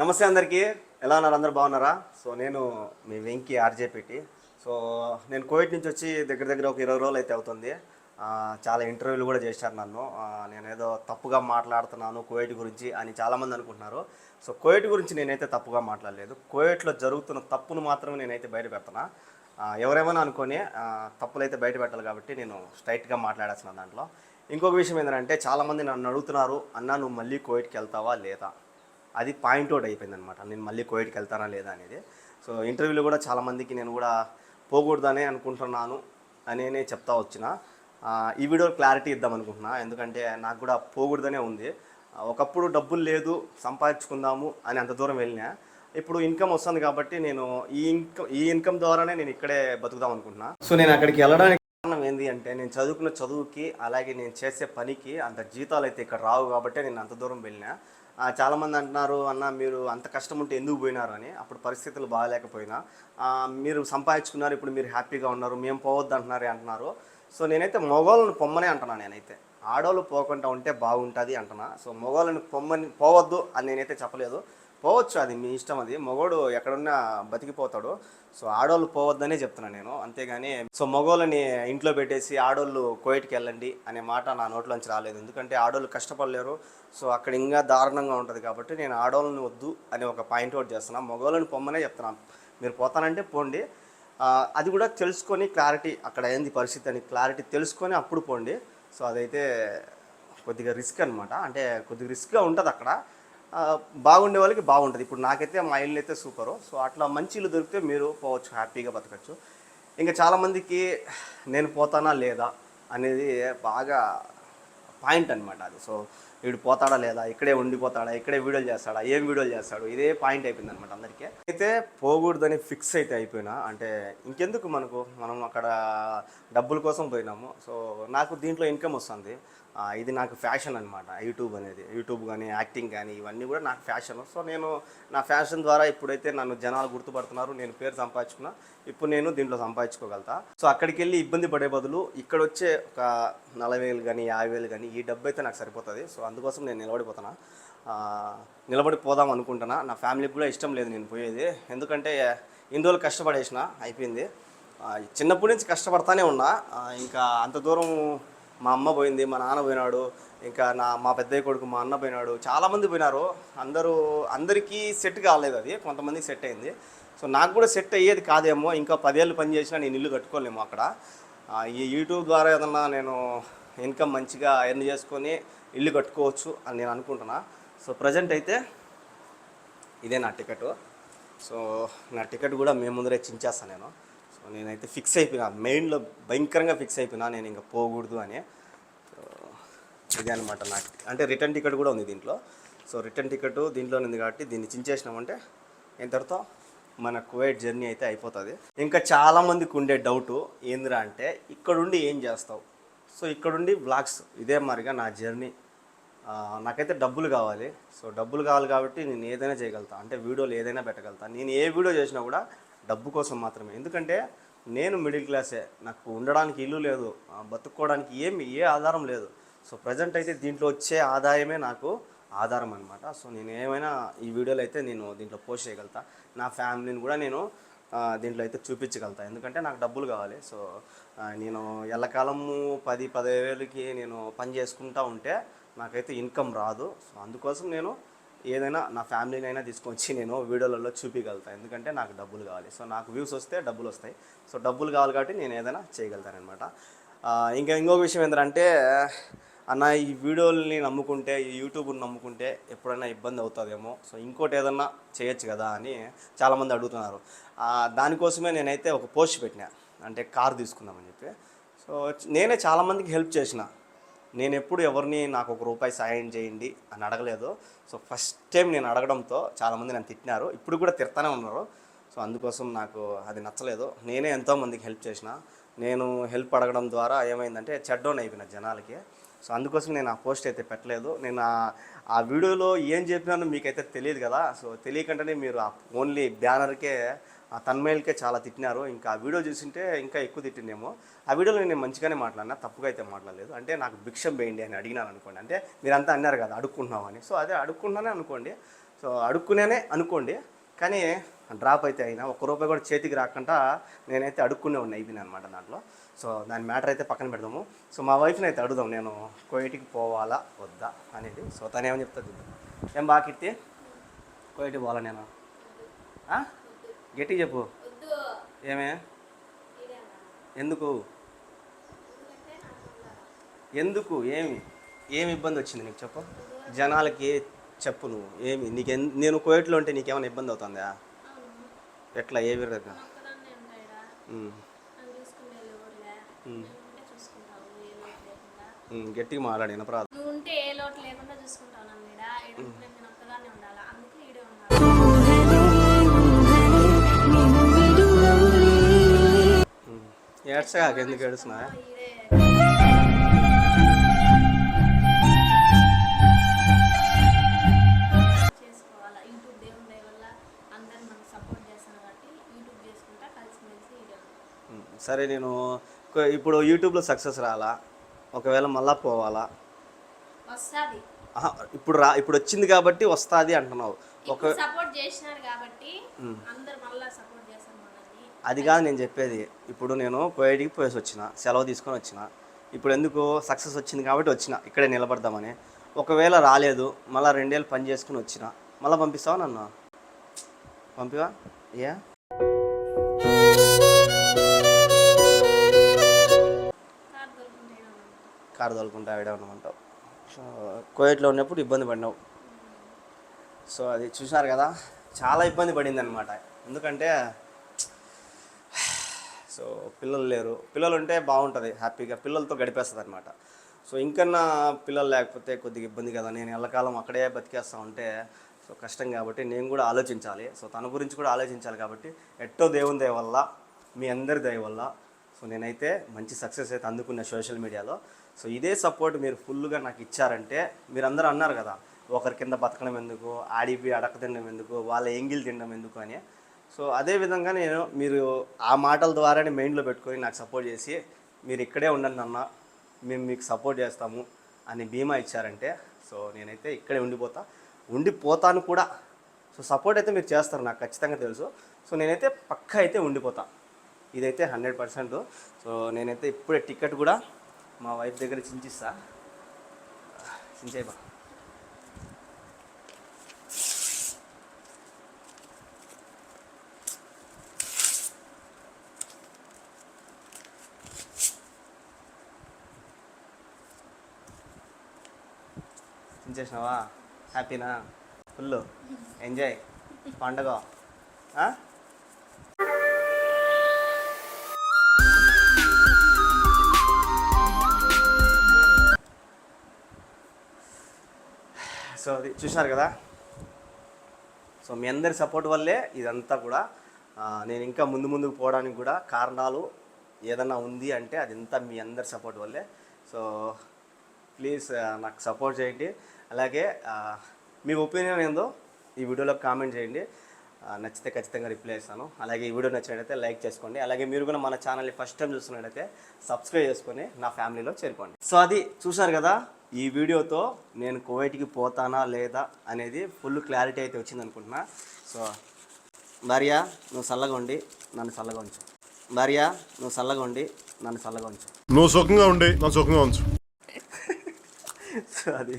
నమస్తే అందరికీ. ఎలా ఉన్నారు? అందరు బాగున్నారా? సో నేను మీ వెంకీ ఆర్జేపీటి సో నేను కోవిడ్ నుంచి వచ్చి దగ్గర దగ్గర ఒక ఇరవై రోజులు అయితే అవుతుంది. చాలా ఇంటర్వ్యూలు కూడా చేశారు నన్ను. నేనేదో తప్పుగా మాట్లాడుతున్నాను కోవిడ్ గురించి అని చాలామంది అనుకుంటున్నారు. సో కోవిడ్ గురించి నేనైతే తప్పుగా మాట్లాడలేదు. కోవిడ్లో జరుగుతున్న తప్పును మాత్రమే నేనైతే బయట పెడుతున్నా ఎవరేమైనా అనుకొని తప్పులు అయితే బయట పెట్టాలి కాబట్టి నేను స్ట్రైట్గా మాట్లాడాల్సిన దాంట్లో. ఇంకొక విషయం ఏంటంటే చాలామంది నన్ను అడుగుతున్నారు అన్న నువ్వు మళ్ళీ కోవిడ్కి వెళ్తావా లేదా? అది పాయింట్ అవుట్ అయిపోయింది అనమాట నేను మళ్ళీ కోవిడ్కి వెళ్తానా లేదా అనేది. సో ఇంటర్వ్యూలో కూడా చాలామందికి నేను కూడా పోకూడదనే అనుకుంటున్నాను అనేనే చెప్తా వచ్చిన. ఈ వీడియో క్లారిటీ ఇద్దాం అనుకుంటున్నా. ఎందుకంటే నాకు కూడా పోకూడదనే ఉంది. ఒకప్పుడు డబ్బులు లేదు సంపాదించుకుందాము అని అంత దూరం వెళ్ళినా ఇప్పుడు ఇన్కమ్ వస్తుంది కాబట్టి నేను ఈ ఇన్కమ్ ఈ ఇన్కమ్ ద్వారానే నేను ఇక్కడే బతుకుదాం అనుకుంటున్నా. సో నేను అక్కడికి వెళ్ళడానికి కారణం ఏంటి అంటే నేను చదువుకున్న చదువుకి అలాగే నేను చేసే పనికి అంత జీతాలు అయితే ఇక్కడ రావు కాబట్టి నేను అంత దూరం వెళ్ళినా. చాలామంది అంటున్నారు అన్న మీరు అంత కష్టం ఉంటే ఎందుకు పోయినారు? అని. అప్పుడు పరిస్థితులు బాగాలేకపోయినా. మీరు సంపాదించుకున్నారు ఇప్పుడు మీరు హ్యాపీగా ఉన్నారు మేము పోవద్దు అంటున్నారు అంటున్నారు. సో నేనైతే మగవాళ్ళని పొమ్మనే అంటున్నా నేనైతే. ఆడవాళ్ళు పోకుండా ఉంటే బాగుంటుంది అంటున్నా. సో మగవాళ్ళని పొమ్మని పోవద్దు అని నేనైతే చెప్పలేదు. పోవచ్చు అది మీ ఇష్టం అది. మగోడు ఎక్కడున్నా బతికిపోతాడు. సో ఆడోళ్ళు పోవద్దనే చెప్తున్నాను నేను. అంతేగాని సో మగోళ్ళని ఇంట్లో పెట్టేసి ఆడోళ్ళు కోయిట్కి వెళ్ళండి అనే మాట నా నోట్లోంచి రాలేదు. ఎందుకంటే ఆడోళ్ళు కష్టపడలేరు. సో అక్కడ ఇంకా దారుణంగా ఉంటుంది కాబట్టి నేను ఆడోళ్ళని వద్దు అని ఒక పాయింట్ అవుట్ చేస్తున్నాను మగోళ్ళని పొమ్మనే చెప్తున్నాను మీరు పోతానంటే పోండి. అది కూడా తెలుసుకొని క్లారిటీ అక్కడ ఏంది పరిస్థితి అని క్లారిటీ తెలుసుకొని అప్పుడు పోండి. సో అదైతే కొద్దిగా రిస్క్ అనమాట అంటే కొద్దిగా రిస్క్గా ఉంటుంది అక్కడ. బాగుండే వాళ్ళకి బాగుంటుంది. ఇప్పుడు నాకైతే మా ఇల్లు అయితే సూపరు సో అట్లా మంచి ఇల్లు దొరికితే మీరు పోవచ్చు హ్యాపీగా బతకచ్చు. ఇంకా చాలామందికి నేను పోతానా లేదా అనేది బాగా పాయింట్ అనమాట అది. సో వీడు పోతాడా లేదా ఇక్కడే ఉండిపోతాడా ఇక్కడే వీడియోలు చేస్తాడా ఏం వీడియోలు చేస్తాడు ఇదే పాయింట్ అయిపోయింది అనమాట అందరికీ. అయితే పోకూడదని ఫిక్స్ అయితే అయిపోయినా అంటే ఇంకెందుకు మనకు? మనం అక్కడ డబ్బుల కోసం పోయినాము. సో నాకు దీంట్లో ఇన్కమ్ వస్తుంది. ఇది నాకు ఫ్యాషన్ అనమాట యూట్యూబ్ అనేది. యూట్యూబ్ కానీ యాక్టింగ్ కానీ ఇవన్నీ కూడా నాకు ఫ్యాషన్. సో నేను నా ఫ్యాషన్ ద్వారా ఇప్పుడైతే నన్ను జనాలు గుర్తుపడుతున్నారు. నేను పేరు సంపాదించుకున్నా ఇప్పుడు నేను దీంట్లో సంపాదించుకోగలుగుతా. సో అక్కడికి వెళ్ళి ఇబ్బంది పడే బదులు ఇక్కడ వచ్చే ఒక నలభై వేలు కానీ యాభై వేలు కానీ ఈ డబ్బు అయితే నాకు సరిపోతుంది. సో అందుకోసం నేను నిలబడిపోతున్నా. నిలబడిపోదాం అనుకుంటున్నా. నా ఫ్యామిలీకి కూడా ఇష్టం లేదు నేను పోయేది. ఎందుకంటే ఇన్ని రోజులు కష్టపడేసిన అయిపోయింది. చిన్నప్పటి నుంచి కష్టపడతానే ఉన్నా. ఇంకా అంత దూరం మా అమ్మ పోయింది మా నాన్న పోయినాడు ఇంకా నా మా పెద్దయ్య కొడుకు మా అన్న పోయినాడు. చాలామంది పోయినారు. అందరూ అందరికీ సెట్ కాలేదు అది. కొంతమందికి సెట్ అయింది. సో నాకు కూడా సెట్ అయ్యేది కాదేమో. ఇంకా పదేళ్ళు పని చేసినా నేను ఇల్లు కట్టుకోలేము అక్కడ. ఈ యూట్యూబ్ ద్వారా ఏదన్నా నేను ఇన్కమ్ మంచిగా ఎర్న్ చేసుకొని ఇల్లు కట్టుకోవచ్చు అని నేను అనుకుంటున్నా. సో ప్రజెంట్ అయితే ఇదే నా టికెట్ సో నా టికెట్ కూడా మేము ముందరే చించేస్తాను నేను. సో నేనైతే ఫిక్స్ అయిపోయినా మెయిన్లో భయంకరంగా ఫిక్స్ అయిపోయినా నేను ఇంకా పోకూడదు అని. ఇదే అనమాట నాకు. అంటే రిటర్న్ టికెట్ కూడా ఉంది దీంట్లో. సో రిటర్న్ టికెట్ దీంట్లో ఉంది కాబట్టి దీన్ని చించేసినామంటే ఇంతటితో మన కువైట్ జర్నీ అయితే అయిపోతుంది. ఇంకా చాలామందికి ఉండే డౌటు ఏందిరా అంటే ఇక్కడుండి ఏం చేస్తావు? సో ఇక్కడుండి బ్లాగ్స్ ఇదే మరిగా నా జర్నీ. నాకైతే డబ్బులు కావాలి. సో డబ్బులు కావాలి కాబట్టి నేను ఏదైనా చేయగలుగుతా. అంటే వీడియోలు ఏదైనా పెట్టగలుగుతా. నేను ఏ వీడియో చేసినా కూడా డబ్బు కోసం మాత్రమే. ఎందుకంటే నేను మిడిల్ క్లాసే. నాకు ఉండడానికి ఇల్లు లేదు. బతుక్కోవడానికి ఏమి ఏ ఆధారం లేదు. సో ప్రజెంట్ అయితే దీంట్లో వచ్చే ఆదాయమే నాకు ఆధారం అనమాట సో నేను ఏమైనా ఈ వీడియోలో అయితే నేను దీంట్లో పోస్ట్ చేయగలుగుతా. నా ఫ్యామిలీని కూడా నేను దీంట్లో అయితే చూపించగలుగుతా. ఎందుకంటే నాకు డబ్బులు కావాలి. సో నేను ఎల్లకాలము పది పదివేలకి నేను పని చేసుకుంటా ఉంటే నాకైతే ఇన్కమ్ రాదు. సో అందుకోసం నేను ఏదైనా నా ఫ్యామిలీని అయినా తీసుకొచ్చి నేను వీడియోలలో చూపించగలుగుతాను ఎందుకంటే నాకు డబ్బులు కావాలి. సో నాకు వ్యూస్ వస్తే డబ్బులు వస్తాయి. సో డబ్బులు కావాలి కాబట్టి నేను ఏదైనా చేయగలుగుతాను అనమాట ఇంకా ఇంకొక విషయం ఏంటంటే అన్న ఈ వీడియోల్ని నమ్ముకుంటే ఈ యూట్యూబ్ని నమ్ముకుంటే ఎప్పుడైనా ఇబ్బంది అవుతుందేమో. సో ఇంకోటి ఏదన్నా చేయొచ్చు కదా అని చాలామంది అడుగుతున్నారు. దానికోసమే నేనైతే ఒక పోస్ట్ పెట్టినా. అంటే కార్ తీసుకుందామని చెప్పి. సో నేనే చాలామందికి హెల్ప్ చేసిన. నేను ఎప్పుడు ఎవరిని నాకు ఒక రూపాయి సాయం చేయండి అని అడగలేదు. సో ఫస్ట్ టైం నేను అడగడంతో చాలామంది నన్ను తిట్టినారు. ఇప్పుడు కూడా తిడతానే ఉన్నారు. సో అందుకోసం నాకు అది నచ్చలేదు. నేనే ఎంతోమందికి హెల్ప్ చేసిన. నేను హెల్ప్ అడగడం ద్వారా ఏమైందంటే చెడ్డోన్ అయిపోయిన జనాలకి. సో అందుకోసం నేను ఆ పోస్ట్ అయితే పెట్టలేదు. నేను ఆ- వీడియోలో ఏం చెప్పినానో మీకైతే తెలియదు కదా. సో తెలియకుండానే మీరు ఆ ఓన్లీ బ్యానర్కే ఆ తన్మయిల్కే చాలా తిట్టినారు. ఇంకా ఆ వీడియో చూసింటే ఇంకా ఎక్కువ తిట్టిండేమో. ఆ వీడియోలో నేను మంచిగానే మాట్లాడినా తప్పుగా అయితే మాట్లాడలేదు. అంటే నాకు భిక్షం వేయండి అని అడిగినాను అనుకోండి. అంటే మీరంతా అన్నారు కదా అడుక్కుంటున్నామని సో అదే అడుక్కుంటున్నానే అనుకోండి. సో అడుక్కునేనే అనుకోండి. కానీ డ్రాప్ అయితే అయినా ఒక్క రూపాయి కూడా చేతికి రాకుండా నేనైతే అడుక్కునే ఉన్నా అయిపోయినాయి అనమాట దాంట్లో. సో దాని మ్యాటర్ అయితే పక్కన పెడదాము. సో మా వైఫ్ని అయితే అడుగుదాం నేను కోయిటికి పోవాలా వద్దా అనేది. సో తను ఏమని చెప్తా చూద్దాం ఏం బాగా కిట్టి కోయిటికి పోవాలా నేను? గట్టి చెప్పు. ఏమే? ఎందుకు? ఎందుకు? ఏమి? ఏమి ఇబ్బంది వచ్చింది నీకు చెప్పు. జనాలకి చెప్పు నువ్వు. ఏమి? నీకు నేను కోయట్లో ఉంటే నీకేమైనా ఇబ్బంది అవుతుందా? ఎట్లా? ఏ విధంగా? గట్టిగా మాట్లాడి వినపరాదు ఉంటే ఏ లోటు లేకుండా ఏడ్చగా ఎందుకు ఏడుస్తున్నా సరే నేను ఇప్పుడు యూట్యూబ్లో సక్సెస్ రాలా? ఒకవేళ మళ్ళా పోవాలా? ఇప్పుడు రా ఇప్పుడు వచ్చింది కాబట్టి వస్తుంది అంటున్నావు. ఒక ఇప్పుడు సపోర్ట్ చేసినారు కాబట్టి అందరు మళ్ళీ సపోర్ట్ చేస్తారు మనల్ని. అది కాదు నేను చెప్పేది. ఇప్పుడు నేను కోయడికి పోయేసి వచ్చిన సెలవు తీసుకొని వచ్చిన ఇప్పుడు ఎందుకు సక్సెస్ వచ్చింది కాబట్టి వచ్చిన ఇక్కడే నిలబడదామని. ఒకవేళ రాలేదు మళ్ళీ రెండేళ్ళు పని చేసుకుని వచ్చిన మళ్ళీ పంపిస్తావా నన్ను? పంపివా? ఏ కారు తోలుకుంటా ఆవిడే ఉండమంటావు సో కోయట్లో ఉన్నప్పుడు ఇబ్బంది పడినావు. సో అది చూసినారు కదా చాలా ఇబ్బంది పడింది అనమాట ఎందుకంటే సో పిల్లలు లేరు. పిల్లలు ఉంటే బాగుంటుంది హ్యాపీగా పిల్లలతో గడిపేస్తుంది అనమాట సో ఇంకన్నా పిల్లలు లేకపోతే కొద్దిగా ఇబ్బంది కదా నేను ఎల్లకాలం అక్కడే బతికేస్తా ఉంటే సో కష్టం కాబట్టి నేను కూడా ఆలోచించాలి. సో తన గురించి కూడా ఆలోచించాలి కాబట్టి ఎట్టో దేవుని దయ వల్ల మీ అందరి దయ వల్ల సో నేనైతే మంచి సక్సెస్ అయితే అందుకున్న సోషల్ మీడియాలో. సో ఇదే సపోర్ట్ మీరు ఫుల్గా నాకు ఇచ్చారంటే మీరందరూ అన్నారు కదా ఒకరి కింద బతకడం ఎందుకు ఆడిపి అడక తినడం ఎందుకు వాళ్ళ ఎంగిల్ తినడం ఎందుకు అని. సో అదే విధంగా నేను మీరు ఆ మాటల ద్వారానే మైండ్లో పెట్టుకొని నాకు సపోర్ట్ చేసి మీరు ఇక్కడే ఉండండి అన్న మేము మీకు సపోర్ట్ చేస్తాము అని బీమా ఇచ్చారంటే సో నేనైతే ఇక్కడే ఉండిపోతా. ఉండిపోతాను కూడా. సో సపోర్ట్ అయితే మీరు చేస్తారు నాకు ఖచ్చితంగా తెలుసు. సో నేనైతే పక్కా అయితే ఉండిపోతా. ఇదైతే హండ్రెడ్ పర్సెంట్. సో నేనైతే ఇప్పుడే టికెట్ కూడా మా వైఫ్ దగ్గర చించిస్తా చించేయబా చించేసినావా? హ్యాపీనా? Full enjoy. పండగ. సో అది చూసినారు కదా? సో మీ అందరి సపోర్ట్ వల్లే ఇదంతా కూడా నేను ఇంకా ముందు ముందుకు పోవడానికి కూడా కారణాలు ఏదన్నా ఉంది అంటే అదంతా మీ అందరి సపోర్ట్ వల్లే. సో ప్లీజ్ నాకు సపోర్ట్ చేయండి. అలాగే మీ ఒపీనియన్ ఏందో ఈ వీడియోలో కామెంట్ చేయండి. నచ్చితే ఖచ్చితంగా రిప్లై ఇస్తాను. అలాగే ఈ వీడియో నచ్చినట్టయితే లైక్ చేసుకోండి. అలాగే మీరు కూడా మన ఛానల్ని ఫస్ట్ టైం చూస్తున్నట్టయితే సబ్స్క్రైబ్ చేసుకొని నా ఫ్యామిలీలో చేరుకోండి. సో అది చూసారు కదా? ఈ వీడియోతో నేను కువైట్కి పోతానా లేదా అనేది ఫుల్ క్లారిటీ అయితే వచ్చింది అనుకుంటున్నా. సో భార్య నువ్వు చల్లగా ఉండి నన్ను చల్లగా ఉంచు. భార్య నువ్వు చల్లగా ఉండి నన్ను చల్లగా ఉంచు. నువ్వు సుఖంగా ఉండి నా సుఖంగా ఉంచు. సో అది